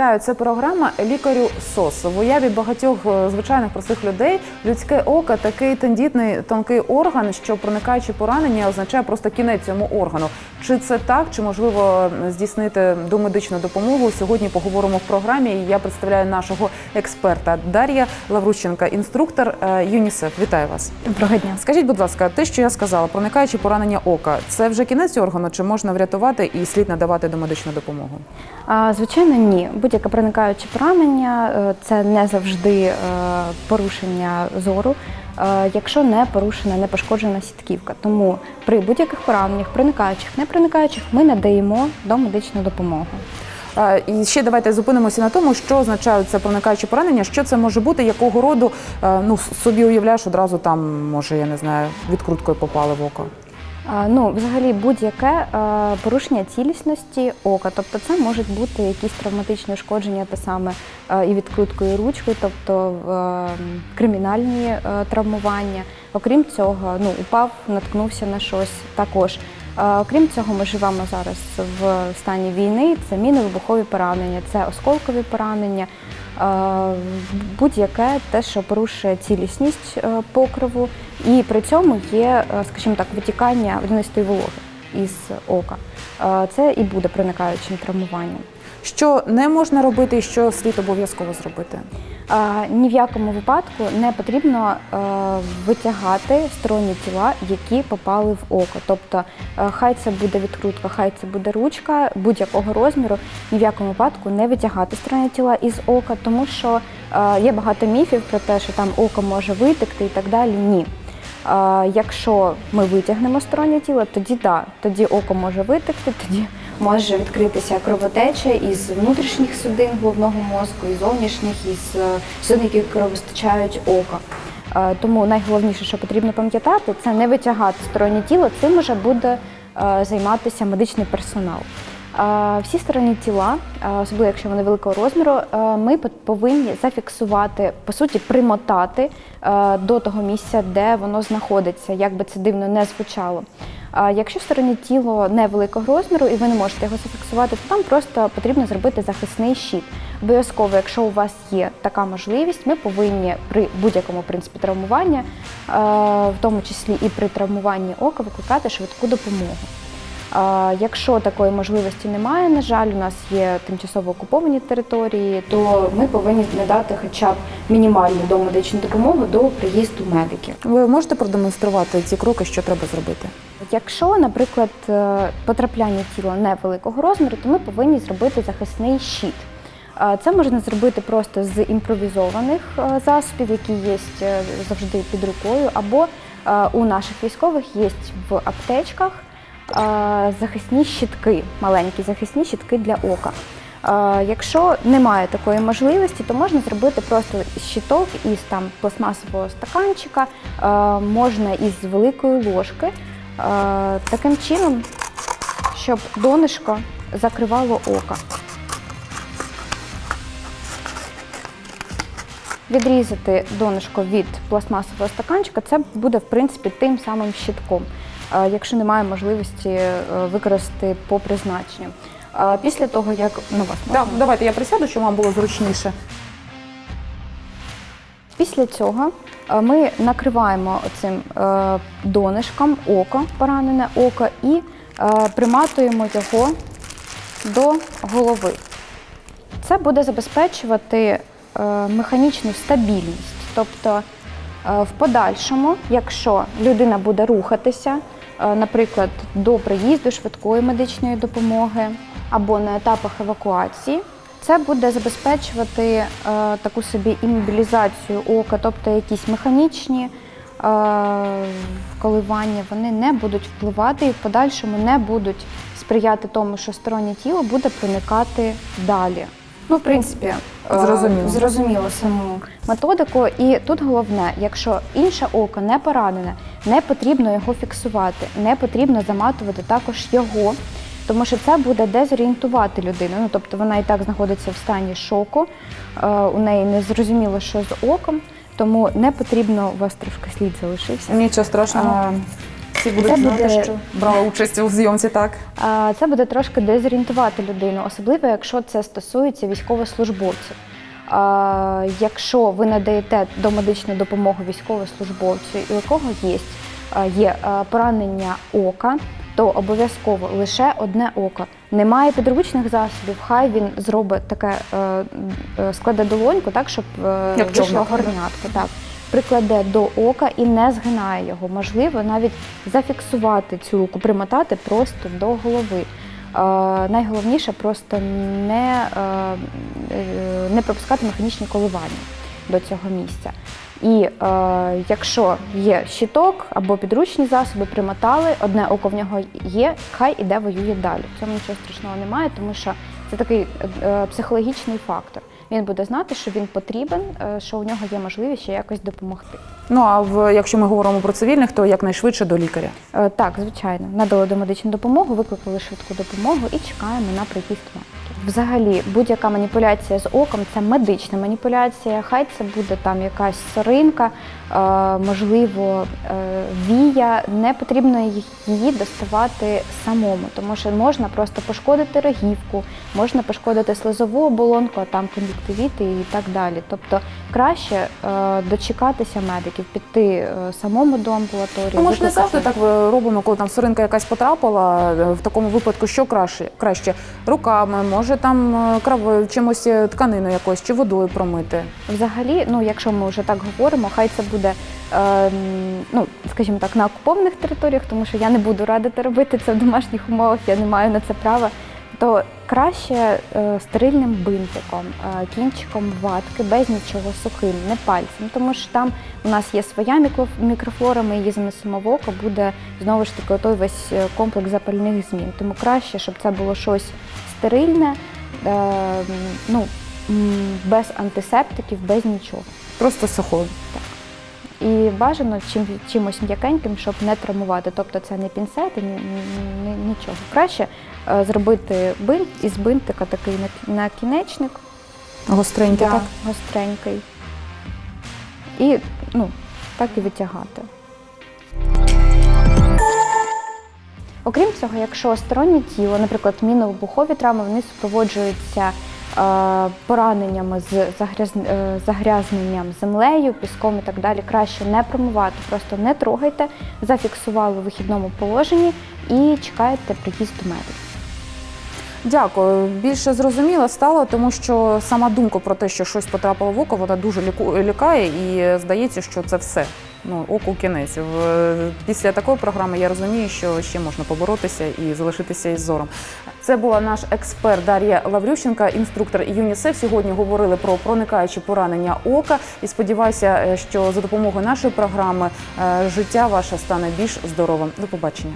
вітаю. Це програма лікарю СОС. В уяві багатьох е, звичайних простих людей людське око такий тендітний тонкий орган, що проникаючи поранення, означає просто кінець цьому органу. Чи це так, чи можливо здійснити домедичну допомогу? Сьогодні поговоримо в програмі. І я представляю нашого експерта Дар'я Лаврущенка, інструктор е, ЮНІСЕФ. Вітаю вас. Доброго дня. Скажіть, будь ласка, те, що я сказала, проникаючи поранення ока, це вже кінець органу, чи можна врятувати і слід надавати домедичну допомогу? А, Звичайно, ні. Будь-яке проникаюче поранення е, це не завжди е, порушення зору, е, якщо не порушена, не пошкоджена сітківка. Тому при будь-яких пораненнях, проникаючих, не проникаючих, ми надаємо домедичну допомогу. Е, І ще давайте зупинимося на тому, що означає це проникаюче поранення, що це може бути, якого роду ну собі уявляєш одразу там, може, я не знаю, відкруткою попали в око. Ну, взагалі, будь-яке е, порушення цілісності ока, тобто це можуть бути якісь травматичні ушкодження, те саме е, і відкруткою ручкою, тобто е, кримінальні травмування. Окрім цього, ну упав, наткнувся на щось також. Окрім цього, ми живемо зараз в стані війни. Це мінно-вибухові поранення, це осколкові поранення, будь-яке те, що порушує цілісність е, покриву, і при цьому є, е, скажімо так, витікання водянистої вологи із ока. Це і буде проникаючим травмуванням. Що не можна робити, і що слід обов'язково зробити? Ні в якому випадку не потрібно е, витягати сторонні тіла, які попали в око. Тобто, е, хай це буде відкрутка, хай це буде ручка будь-якого розміру. Ні в якому випадку не витягати сторонні тіла із ока, тому що е, є багато міфів про те, що там око може витекти і так далі. Ні. Якщо ми витягнемо стороннє тіло, тоді да, тоді око може витекти, тоді може відкритися кровотеча із внутрішніх судин головного мозку, і зовнішніх, із е, судин, які кровостачають око. Е, Тому найголовніше, що потрібно пам'ятати, це не витягати стороннє тіло. Цим уже буде е, займатися медичний персонал. Всі сторонні тіла, особливо якщо вони великого розміру, ми повинні зафіксувати, по суті, примотати до того місця, де воно знаходиться, як би це дивно не звучало. Якщо стороннє тіло невеликого розміру і ви не можете його зафіксувати, то там просто потрібно зробити захисний щит. Обов'язково, якщо у вас є така можливість, ми повинні при будь-якому принципі травмування, е, в тому числі і при травмуванні ока, викликати швидку допомогу. Якщо такої можливості немає, на жаль, у нас є тимчасово окуповані території, то ми повинні надати хоча б мінімальну домедичну допомогу до приїзду медиків. Ви можете продемонструвати ці кроки, що треба зробити? Якщо, наприклад, е, потрапляння тіла невеликого розміру, то ми повинні зробити захисний щит. Е, Це можна зробити просто з імпровізованих е, засобів, які є завжди під рукою, або у наших військових є в аптечках захисні щитки, маленькі захисні щитки для ока. Якщо немає такої можливості, то можна зробити просто щиток із там пластмасового стаканчика, можна із великої ложки. Е, Таким чином, щоб донышко закривало око. Відрізати донышко від пластмасового стаканчика, це буде в принципі тим самим щитком, е, якщо немає можливості е, використати по призначенню. Після того, як на вас Так, давайте я присяду, щоб вам було зручніше. Після цього е, ми накриваємо цим донишком око, поранене око, і е, приматуємо його до голови. Це буде забезпечувати е, механічну стабільність. Тобто, е, в подальшому, якщо людина буде рухатися, е, наприклад, до приїзду швидкої медичної допомоги або на етапах евакуації, це буде забезпечувати е, таку собі іммобілізацію ока, тобто якісь механічні е, коливання, вони не будуть впливати і в подальшому не будуть сприяти тому, що стороннє тіло буде проникати далі. Ну, в принципі, е, Зрозуміло. зрозуміло саму методику. І тут головне, якщо інше око не поранене, не потрібно його фіксувати, не потрібно заматувати також його. Тому що це буде дезорієнтувати людину. Ну тобто вона і так знаходиться в стані шоку, е, у неї не зрозуміло, що з оком, тому не потрібно вас трошки слід залишився. Нічого страшного. Е, Всі будуть Це знати, буде- що брала участь у зйомці, так? А, Це буде трошки дезорієнтувати людину, особливо якщо це стосується військовослужбовців. Якщо ви надаєте домедичну допомогу військовослужбовцю, у якого є, є поранення ока, то обов'язково лише одне око. Немає підручних засобів, хай він зробить таке, е, е, складе долоньку, так, щоб е, Як вийшло горнятко. Так. Прикладе до ока і не згинає його. Можливо, навіть зафіксувати цю руку, примотати просто до голови. Е, найголовніше просто не, е, не пропускати механічні коливання до цього місця. І е, якщо є щиток або підручні засоби, примотали, одне око в нього є, хай іде воює далі. В цьому нічого страшного немає, тому що це такий е, психологічний фактор. Він буде знати, що він потрібен, е, що у нього є можливість ще якось допомогти. Ну а в якщо ми говоримо про цивільних, то якнайшвидше до лікаря. Е, Так, звичайно, надали домедичну допомогу, викликали швидку допомогу і чекаємо на медиків. Взагалі, будь-яка маніпуляція з оком це медична маніпуляція. Хай це буде там якась соринка, е, можливо, е, вія. Не потрібно її доставати самому, тому що можна просто пошкодити рогівку, можна пошкодити слизову оболонку, а там кон'юктивіти і так далі. Тобто краще е, дочекатися медиків, піти самому до амбулаторії. Ну, ми ж не завжди так робимо, коли там соринка якась потрапила. В такому випадку що краще? Краще руками, може там е, чимось е, тканиною якось чи водою промити. Взагалі, ну якщо ми вже так говоримо, хай це буде, е, ну скажімо так, на окупованих територіях, тому що я не буду радити робити це в домашніх умовах, я не маю на це права. То краще е, стерильним бинтиком, е, кінчиком ватки, без нічого сухим, не пальцем, тому що там у нас є своя мікрофлора, ми її занесемо в око, буде знову ж таки той весь е, комплекс запальних змін. Тому краще, щоб це було щось стерильне, е, ну, без антисептиків, без нічого. Просто сухою. І бажано чим, чимось м'якеньким, щоб не травмувати. Тобто це не пінцети, ні, ні, ні- нічого. Краще е, зробити бинт із бинтика такий на- накінечник, Гостреньке, да, так? гостренький. І ну, так і витягати. Окрім цього, якщо стороннє тіло, наприклад, мінно-вибухові травми, вони супроводжуються е, пораненнями з е, загрязненням землею, піском і так далі, краще не промивати, просто не трогайте, зафіксували у вихідному положенні і чекаєте приїзду медиків. Дякую. Більше зрозуміло стало, тому що сама думка про те, що щось потрапило в око, вона дуже лякає і здається, що це все. Ну, оку кінець. Після такої програми я розумію, що ще можна поборотися і залишитися із зором. Це була наш експерт Дар'я Лаврющенка, інструктор ЮНІСЕФ. Сьогодні говорили про проникаючі поранення ока. І сподіваюся, е, що за допомогою нашої програми е, життя ваше стане більш здоровим. До побачення.